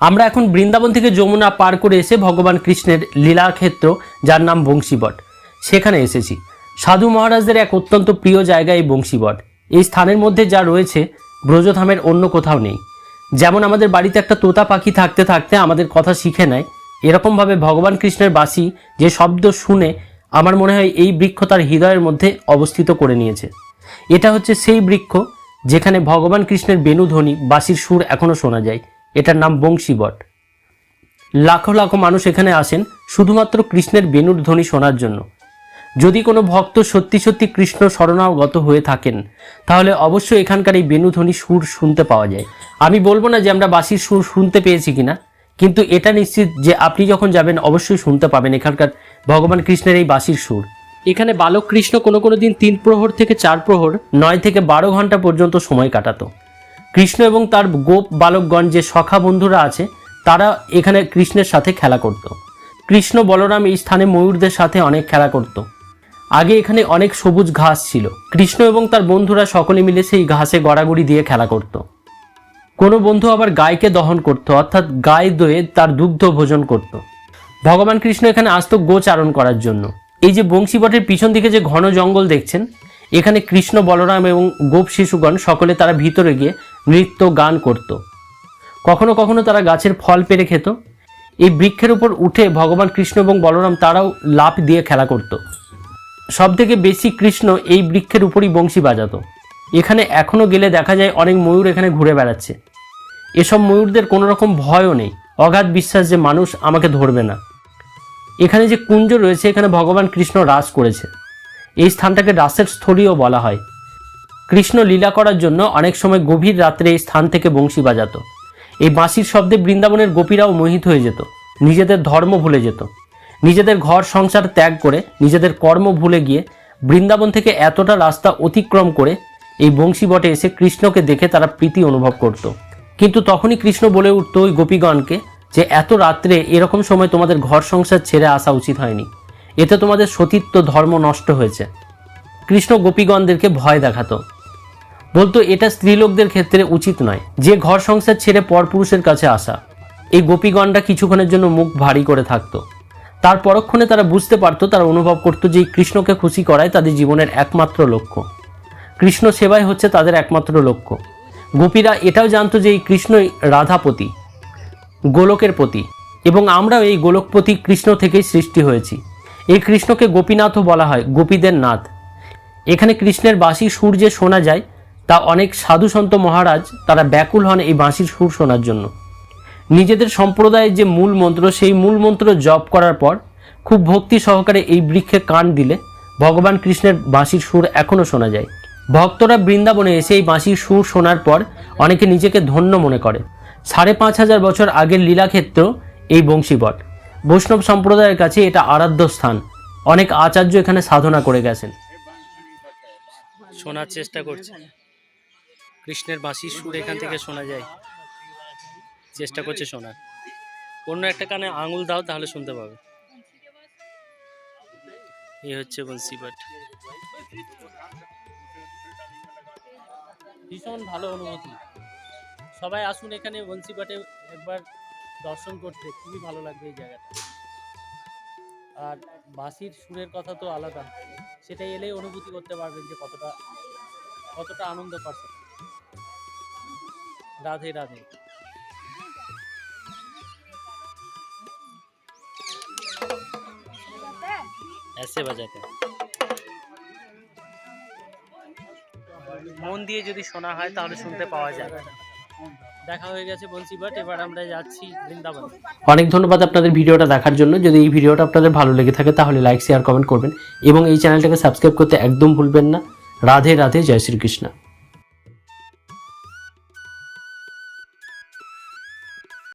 আমরা এখন বৃন্দাবন থেকে যমুনা পার করে এসে ভগবান কৃষ্ণের লীলাক্ষেত্র যার নাম বংশীবট। সেখানে এসেছি। সাধু মহারাজদের এক অত্যন্ত প্রিয় জায়গা এই বংশীবট। এই স্থানের মধ্যে যা রয়েছে, ব্রজধামের অন্য কোথাও নেই। যেমন আমাদের বাড়িতে একটা তোতা পাখি থাকতে থাকতে আমাদের কথা শিখে নেয়, এরকমভাবে ভগবান কৃষ্ণের বাসি যে শব্দ শুনে আমার মনে হয় এই বৃক্ষ তার হৃদয়ের মধ্যে অবস্থিত করে নিয়েছে। এটা হচ্ছে সেই বৃক্ষ, যেখানে ভগবান কৃষ্ণের বেণুধ্বনি বাঁশির সুর এখনও শোনা যায়। এটার নাম বংশীবট। লাখো লাখো মানুষ এখানে আসেন শুধুমাত্র কৃষ্ণের বেণুর ধ্বনি শোনার জন্য। যদি কোনো ভক্ত সত্যি সত্যি কৃষ্ণ শরণাগত হয়ে থাকেন, তাহলে অবশ্যই এখানকার এই বেণুধ্বনি সুর শুনতে পাওয়া যায়। আমি বলব না যে আমরা বাসির সুর শুনতে পেয়েছি কিনা, কিন্তু এটা নিশ্চিত যে আপনি যখন যাবেন, অবশ্যই শুনতে পাবেন এখানকার ভগবান কৃষ্ণের এই বাসির সুর। এখানে বালক কৃষ্ণ কোনো কোনো দিন তিন প্রহর থেকে চার প্রহর, নয় থেকে বারো ঘণ্টা পর্যন্ত সময় কাটাতো। কৃষ্ণ এবং তার গোপ বালকগণ যে সখা বন্ধুরা আছে, তারা এখানে কৃষ্ণের সাথে খেলা করত। কৃষ্ণ বলরাম এই স্থানে ময়ূরদের সাথে অনেক খেলা করত। আগে এখানে অনেক সবুজ ঘাস ছিল। কৃষ্ণ এবং তার বন্ধুরা সকলে মিলে সেই ঘাসে গড়াগড়ি দিয়ে খেলা করত। কোনো বন্ধু আবার গায়কে দহন করত, অর্থাৎ গায়ে দয়ে তার দুগ্ধ ভোজন করত। ভগবান কৃষ্ণ এখানে আসতো গোচারণ করার জন্য। এই যে বংশীবটের পিছন দিকে যে ঘন জঙ্গল দেখছেন, এখানে কৃষ্ণ বলরাম এবং গোপ শিশুগণ সকলে তারা ভিতরে গিয়ে নৃত্য গান করত। কখনো কখনো তারা গাছের ফল পেরে খেত। এই বৃক্ষের উপর উঠে ভগবান কৃষ্ণ এবং বলরাম তারাও লাফ দিয়ে খেলা করত। সব থেকে বেশি কৃষ্ণ এই বৃক্ষের উপরই বংশী বাজাতো। এখানে এখনও গেলে দেখা যায় অনেক ময়ূর এখানে ঘুরে বেড়াচ্ছে। এসব ময়ূরদের কোনো রকম ভয়ও নেই। অগাধ বিশ্বাস যে মানুষ আমাকে ধরবে না। এখানে যে কুঞ্জ রয়েছে, এখানে ভগবান কৃষ্ণ রাস করেছে। এই স্থানটাকে রাসের স্থলীও বলা হয়। কৃষ্ণ লীলা করার জন্য অনেক সময় গভীর রাত্রে এই স্থান থেকে বংশী বাজাত। এই বাঁশির শব্দে বৃন্দাবনের গোপীরাও মোহিত হয়ে যেত। নিজেদের ধর্ম ভুলে যেত। নিজেদের ঘর সংসার ত্যাগ করে নিজেদের কর্ম ভুলে গিয়ে বৃন্দাবন থেকে এতটা রাস্তা অতিক্রম করে এই বংশী বটে এসে কৃষ্ণকে দেখে তারা প্রীতি অনুভব করত। কিন্তু তখনই কৃষ্ণ বলে উঠতো ওই গোপীগণকে যে, এত রাত্রে এরকম সময় তোমাদের ঘর সংসার ছেড়ে আসা উচিত হয়নি। এতে তোমাদের সতীত্ব ধর্ম নষ্ট হয়েছে। কৃষ্ণ গোপীগণদেরকে ভয় দেখাতো। বলতো, এটা স্ত্রীলোকদের ক্ষেত্রে উচিত নয়। যে ঘর সংসার ছেড়ে পরপুরুষের কাছে আসা, এই গোপীগণরা কিছুক্ষণের জন্য মুখ ভারী করে থাকতো। তার পরক্ষণে তারা বুঝতে পারতো, তারা অনুভব করতো যে কৃষ্ণকে খুশি করাই তাদের জীবনের একমাত্র লক্ষ্য। কৃষ্ণ সেবাই হচ্ছে তাদের একমাত্র লক্ষ্য। গোপীরা এটাও জানতো যে এই কৃষ্ণই রাধাপতি, গোলকের প্রতি এবং আমরাও এই গোলকপতি কৃষ্ণ থেকেই সৃষ্টি হয়েছি। এই কৃষ্ণকে গোপীনাথও বলা হয়, গোপীদের নাথ। এখানে কৃষ্ণের বাঁশি সুর যে শোনা যায় তা অনেক সাধু সন্ত মহারাজ তারা ব্যাকুল হন এই বাঁশির সুর শোনার জন্য। নিজেদের সম্প্রদায়ের যে মূল মন্ত্র, সেই মূল মন্ত্র জপ করার পর খুব ভক্তি সহকারে এই বৃক্ষে কান দিলে ভগবান কৃষ্ণের বাঁশির সুর এখনও শোনা যায়। ভক্তরা বৃন্দাবনে এসে এই বাঁশির সুর শোনার পর অনেকে নিজেকে ধন্য মনে করে। সাড়ে পাঁচ হাজার বছর আগের লীলাক্ষেত্র এই বংশীবট। বৈষ্ণব সম্প্রদায়ের কাছে এটা আরাধ্য স্থান। অনেক আচার্য এখানে সাধনা করে গেছেন। শোনার চেষ্টা করছে। কৃষ্ণের বাঁশির সুর এখান থেকে শোনা যায়। চেষ্টা করছে শোনার। অন্য একটা কানে আঙুল দাও, তাহলে শুনতে পাবে। এই হচ্ছে বংশীবট ভীষণ ভালো অনুভূতি। সবাই আসুন এখানে বংশীবটে একবার দর্শন করতে। খুবই ভালো লাগবে এই জায়গাটা। আর বাঁশির সুরের কথা তো আলাদা। সেটা এলেই অনুভূতি করতে পারবেন যে কতটা কতটা আনন্দ পাচ্ছে রাধে রাধে। মন দিয়ে যদি শোনা হয়, তাহলে শুনতে পাওয়া যাবে দেখা হয়ে গেছে বংশীবাট এবার আমরা যাচ্ছি বৃন্দাবন। অনেক ধন্যবাদ আপনাদের ভিডিওটা দেখার জন্য। যদি এই ভিডিওটা আপনাদের ভালো লেগে থাকে, তাহলে লাইক শেয়ার কমেন্ট করবেন। এবং এই চ্যানেলটাকে সাবস্ক্রাইব করতে একদম ভুলবেন না। রাধে রাধে, জয় শ্রীকৃষ্ণ।